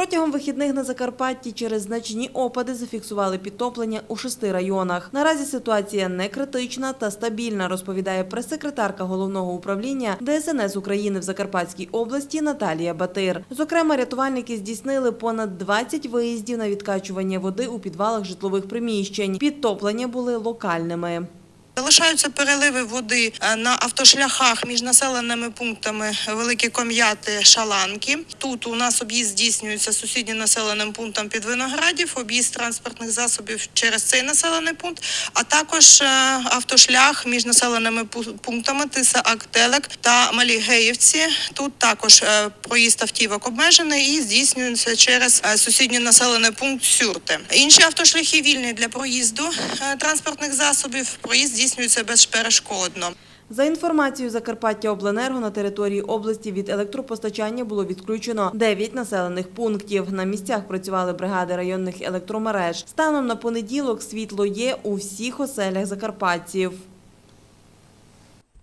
Протягом вихідних на Закарпатті через значні опади зафіксували підтоплення у шести районах. Наразі ситуація не критична та стабільна, розповідає прес-секретарка головного управління ДСНС України в Закарпатській області Наталія Батир. Зокрема, рятувальники здійснили понад 20 виїздів на відкачування води у підвалах житлових приміщень. Підтоплення були локальними. Залишаються переливи води е, на автошляхах між населеними пунктами Великі Ком'яти, Шаланки. Тут у нас об'їзд здійснюється сусіднім населеним пунктом під Виноградів, об'їзд транспортних засобів через цей населений пункт, а також е, автошлях між населеними пунктами Тиса Актелек та Малі Геївці. Тут також е, проїзд автівок обмежений і здійснюється через сусідній населений пункт Сюрте. Інші автошляхи вільні для проїзду транспортних засобів. Проїзд здійснюється безперешкодно. За інформацією Закарпаття Обленерго на території області від електропостачання було відключено 9 населених пунктів. На місцях працювали бригади районних електромереж. Станом на понеділок світло є у всіх оселях закарпатців.